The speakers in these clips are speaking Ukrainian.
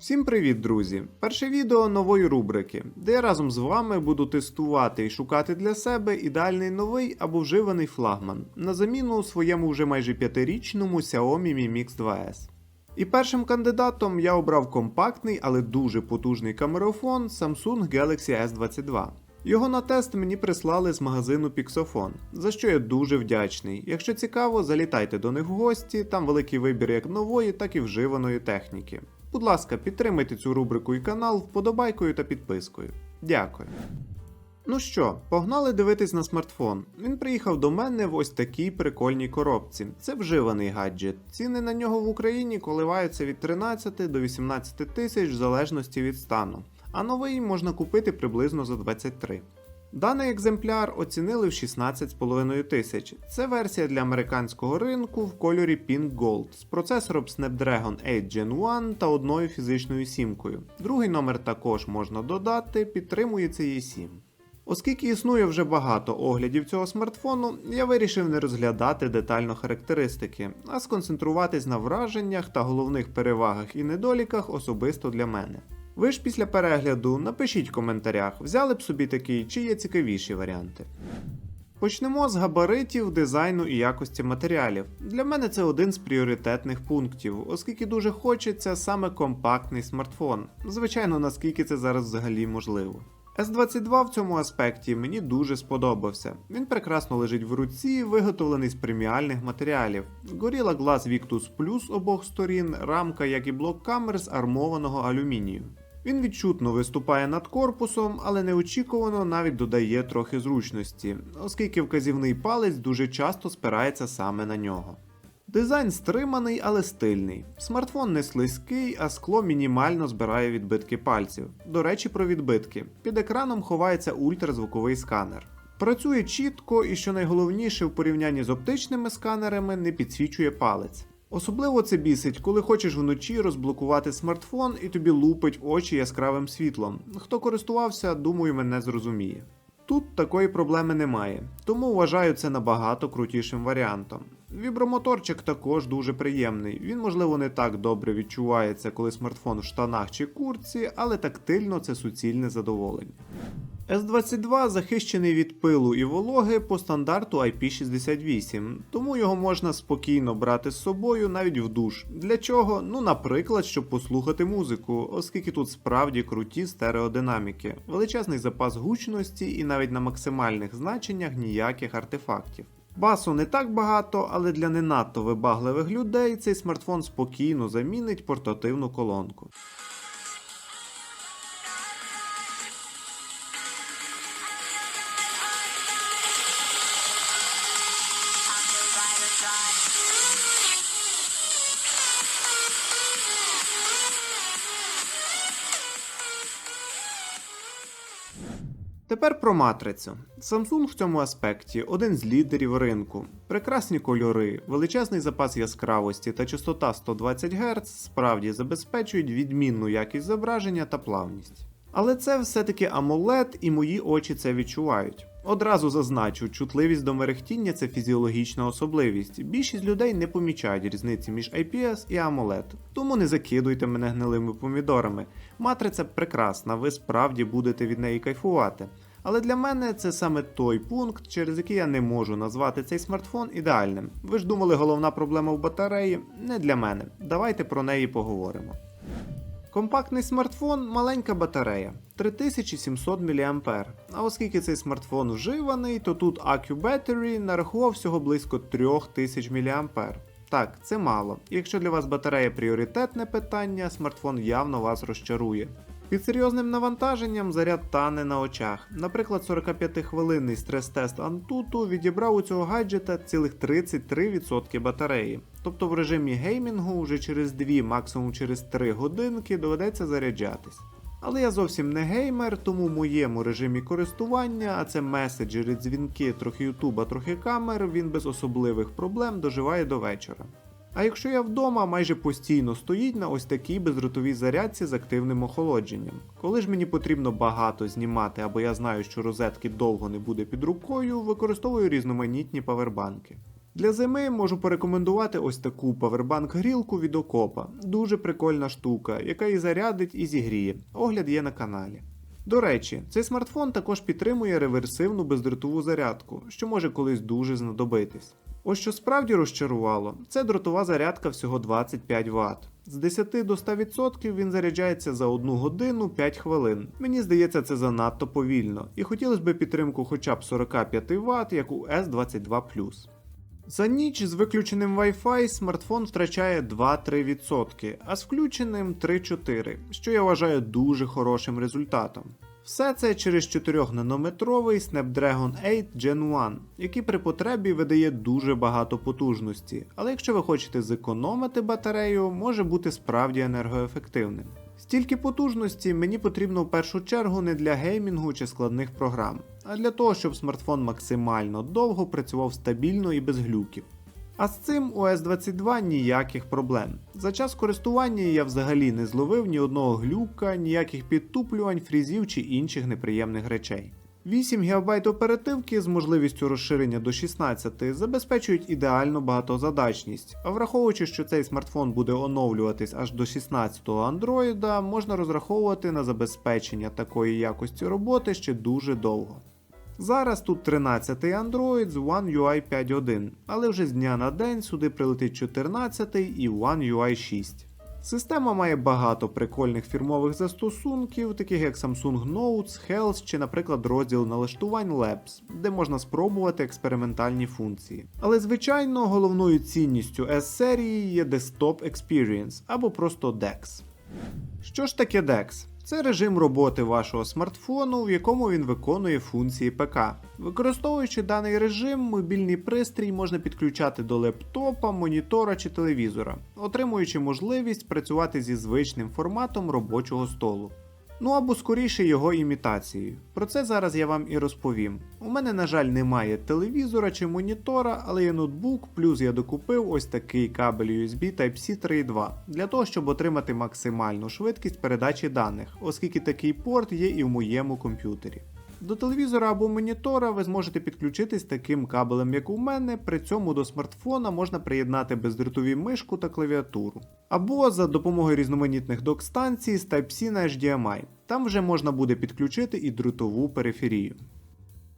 Всім привіт, друзі! Перше відео нової рубрики, де я разом з вами буду тестувати і шукати для себе ідеальний новий або вживаний флагман на заміну своєму вже майже п'ятирічному Xiaomi Mi Mix 2S. І першим кандидатом я обрав компактний, але дуже потужний камерафон Samsung Galaxy S22. Його на тест мені прислали з магазину Pixofon, за що я дуже вдячний. Якщо цікаво, залітайте до них в гості, там великий вибір як нової, так і вживаної техніки. Будь ласка, підтримайте цю рубрику і канал вподобайкою та підпискою. Дякую. Ну що, погнали дивитись на смартфон. Він приїхав до мене в ось такій прикольній коробці. Це вживаний гаджет. Ціни на нього в Україні коливаються від 13 до 18 тисяч в залежності від стану, а новий можна купити приблизно за 23. Даний екземпляр оцінили в 16,5 тисяч. Це версія для американського ринку в кольорі Pink Gold з процесором Snapdragon 8 Gen 1 та одною фізичною сімкою. Другий номер також можна додати, підтримується і 7. Оскільки існує вже багато оглядів цього смартфону, я вирішив не розглядати детально характеристики, а сконцентруватись на враженнях та головних перевагах і недоліках особисто для мене. Ви ж після перегляду напишіть в коментарях, взяли б собі такий чи є цікавіші варіанти. Почнемо з габаритів, дизайну і якості матеріалів. Для мене це один з пріоритетних пунктів, оскільки дуже хочеться саме компактний смартфон. Звичайно, наскільки це зараз взагалі можливо. S22 в цьому аспекті мені дуже сподобався. Він прекрасно лежить в руці, виготовлений з преміальних матеріалів. Gorilla Glass Victus Plus обох сторін, рамка, як і блок камер з армованого алюмінію. Він відчутно виступає над корпусом, але неочікувано навіть додає трохи зручності, оскільки вказівний палець дуже часто спирається саме на нього. Дизайн стриманий, але стильний. Смартфон не слизький, а скло мінімально збирає відбитки пальців. До речі, про відбитки. Під екраном ховається ультразвуковий сканер. Працює чітко і, що найголовніше, в порівнянні з оптичними сканерами не підсвічує палець. Особливо це бісить, коли хочеш вночі розблокувати смартфон і тобі лупить очі яскравим світлом. Хто користувався, думаю, мене зрозуміє. Тут такої проблеми немає, тому вважаю це набагато крутішим варіантом. Вібромоторчик також дуже приємний. Він, можливо, не так добре відчувається, коли смартфон в штанах чи куртці, але тактильно це суцільне задоволення. S22 захищений від пилу і вологи по стандарту IP68, тому його можна спокійно брати з собою навіть в душ. Для чого? Ну, наприклад, щоб послухати музику, оскільки тут справді круті стереодинаміки, величезний запас гучності і навіть на максимальних значеннях ніяких артефактів. Басу не так багато, але для не надто вибагливих людей цей смартфон спокійно замінить портативну колонку. Тепер про матрицю. Samsung в цьому аспекті один з лідерів ринку. Прекрасні кольори, величезний запас яскравості та частота 120 Гц справді забезпечують відмінну якість зображення та плавність. Але це все-таки AMOLED і мої очі це відчувають. Одразу зазначу, чутливість до мерехтіння це фізіологічна особливість. Більшість людей не помічають різниці між IPS і AMOLED, тому не закидуйте мене гнилими помідорами. Матриця прекрасна, ви справді будете від неї кайфувати. Але для мене це саме той пункт, через який я не можу назвати цей смартфон ідеальним. Ви ж думали, головна проблема в батареї? Не для мене. Давайте про неї поговоримо. Компактний смартфон маленька батарея 3700 мА. А оскільки цей смартфон вживаний, то тут AQ Battery нарахував всього близько 3000 мА. Так, це мало. Якщо для вас батарея пріоритетне питання, смартфон явно вас розчарує. Під серйозним навантаженням заряд тане на очах. Наприклад, 45-хвилинний стрес-тест Antutu відібрав у цього гаджета цілих 33% батареї. Тобто в режимі геймінгу вже через 2, максимум через 3 годинки доведеться заряджатись. Але я зовсім не геймер, тому в моєму режимі користування, а це меседжери, дзвінки, трохи ютуба, трохи камер, він без особливих проблем доживає до вечора. А якщо я вдома, майже постійно стоїть на ось такій безротовій зарядці з активним охолодженням. Коли ж мені потрібно багато знімати, або я знаю, що розетки довго не буде під рукою, використовую різноманітні павербанки. Для зими можу порекомендувати ось таку павербанк грілку від Окопа. Дуже прикольна штука, яка і зарядить, і зігріє. Огляд є на каналі. До речі, цей смартфон також підтримує реверсивну бездротову зарядку, що може колись дуже знадобитись. Ось що справді розчарувало, це дротова зарядка всього 25 Вт. З 10 до 100% він заряджається за 1 годину 5 хвилин. Мені здається, це занадто повільно, і хотілося б підтримку хоча б 45 Вт, як у S22 за ніч з виключеним Wi-Fi смартфон втрачає 2-3%, а з включеним 3-4%, що я вважаю дуже хорошим результатом. Все це через 4-нанометровий Snapdragon 8 Gen 1, який при потребі видає дуже багато потужності, але якщо ви хочете зекономити батарею, може бути справді енергоефективним. Стільки потужності мені потрібно в першу чергу не для геймінгу чи складних програм, а для того, щоб смартфон максимально довго працював стабільно і без глюків. А з цим у S22 ніяких проблем. За час користування я взагалі не зловив ні одного глюка, ніяких підтуплювань, фрізів чи інших неприємних речей. 8 ГБ оперативки з можливістю розширення до 16 забезпечують ідеальну багатозадачність, а враховуючи, що цей смартфон буде оновлюватись аж до 16-го Android, можна розраховувати на забезпечення такої якості роботи ще дуже довго. Зараз тут 13-й Android з One UI 5.1, але вже з дня на день сюди прилетить 14-й і One UI 6. Система має багато прикольних фірмових застосунків, таких як Samsung Notes, Health чи, наприклад, розділ налаштувань Labs, де можна спробувати експериментальні функції. Але, звичайно, головною цінністю S-серії є Desktop Experience або просто DeX. Що ж таке DeX? Це режим роботи вашого смартфону, в якому він виконує функції ПК. Використовуючи даний режим, мобільний пристрій можна підключати до лептопа, монітора чи телевізора, отримуючи можливість працювати зі звичним форматом робочого столу. Ну або скоріше його імітацією. Про це зараз я вам і розповім. У мене, на жаль, немає телевізора чи монітора, але є ноутбук, плюс я докупив ось такий кабель USB Type-C 3.2 для того, щоб отримати максимальну швидкість передачі даних, оскільки такий порт є і в моєму комп'ютері. До телевізора або монітора ви зможете підключитись таким кабелем, як у мене, при цьому до смартфона можна приєднати бездротові мишку та клавіатуру. Або за допомогою різноманітних док-станцій з Type-C на HDMI. Там вже можна буде підключити і дротову периферію.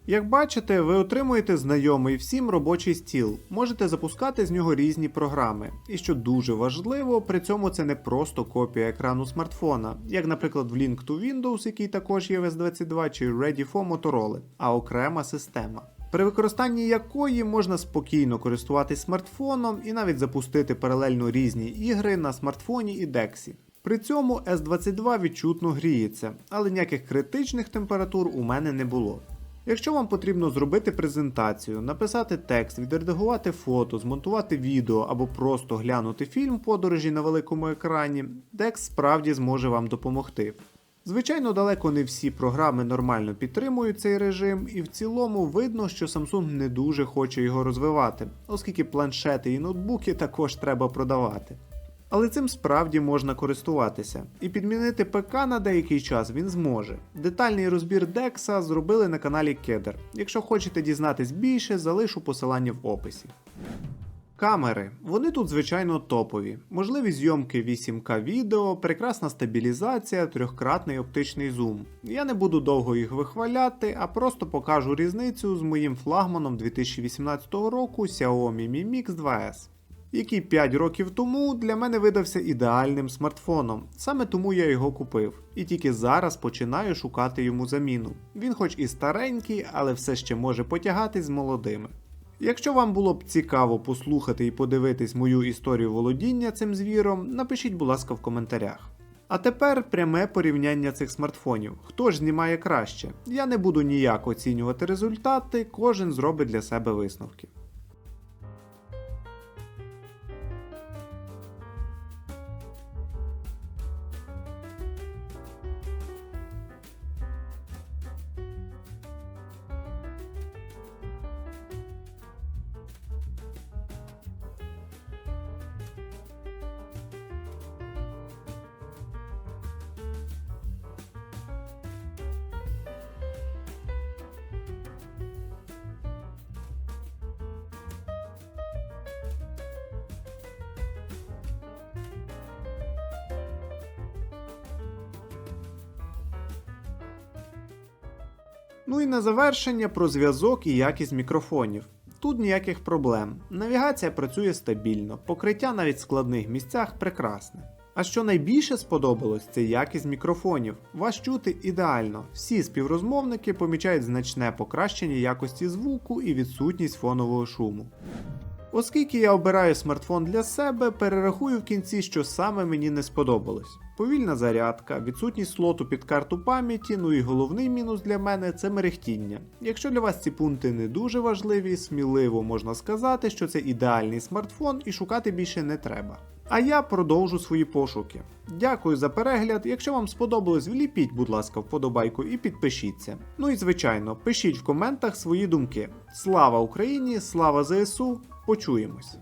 Як бачите, ви отримуєте знайомий всім робочий стіл, можете запускати з нього різні програми. І що дуже важливо, при цьому це не просто копія екрану смартфона, як, наприклад, в Link to Windows, який також є в S22 чи Ready for Motorola, а окрема система. При використанні якої можна спокійно користуватись смартфоном і навіть запустити паралельно різні ігри на смартфоні і Дексі. При цьому S22 відчутно гріється, але ніяких критичних температур у мене не було. Якщо вам потрібно зробити презентацію, написати текст, відредагувати фото, змонтувати відео або просто глянути фільм подорожі на великому екрані, Dex справді зможе вам допомогти. Звичайно, далеко не всі програми нормально підтримують цей режим, і в цілому видно, що Samsung не дуже хоче його розвивати, оскільки планшети і ноутбуки також треба продавати. Але цим справді можна користуватися, і підмінити ПК на деякий час він зможе. Детальний розбір Dexa зробили на каналі Кедр. Якщо хочете дізнатись більше, залишу посилання в описі. Камери. Вони тут, звичайно, топові. Можливі зйомки 8К відео, прекрасна стабілізація, трьохкратний оптичний зум. Я не буду довго їх вихваляти, а просто покажу різницю з моїм флагманом 2018 року Xiaomi Mi Mix 2S який 5 років тому для мене видався ідеальним смартфоном. Саме тому я його купив. І тільки зараз починаю шукати йому заміну. Він хоч і старенький, але все ще може потягатись з молодими. Якщо вам було б цікаво послухати і подивитись мою історію володіння цим звіром, напишіть, будь ласка, в коментарях. А тепер пряме порівняння цих смартфонів. Хто ж знімає краще? Я не буду ніяк оцінювати результати, кожен зробить для себе висновки. Ну і на завершення про зв'язок і якість мікрофонів. Тут ніяких проблем. Навігація працює стабільно, покриття навіть в складних місцях прекрасне. А що найбільше сподобалось, це якість мікрофонів. Вас чути ідеально. Всі співрозмовники помічають значне покращення якості звуку і відсутність фонового шуму. Оскільки я обираю смартфон для себе, перерахую в кінці, що саме мені не сподобалось. Повільна зарядка, відсутність слоту під карту пам'яті, ну і головний мінус для мене це мерехтіння. Якщо для вас ці пункти не дуже важливі, сміливо можна сказати, що це ідеальний смартфон і шукати більше не треба. А я продовжу свої пошуки. Дякую за перегляд. Якщо вам сподобалось, вліпіть, будь ласка, вподобайку і підпишіться. Ну і звичайно, пишіть в коментах свої думки. Слава Україні! Слава ЗСУ! Почуємось!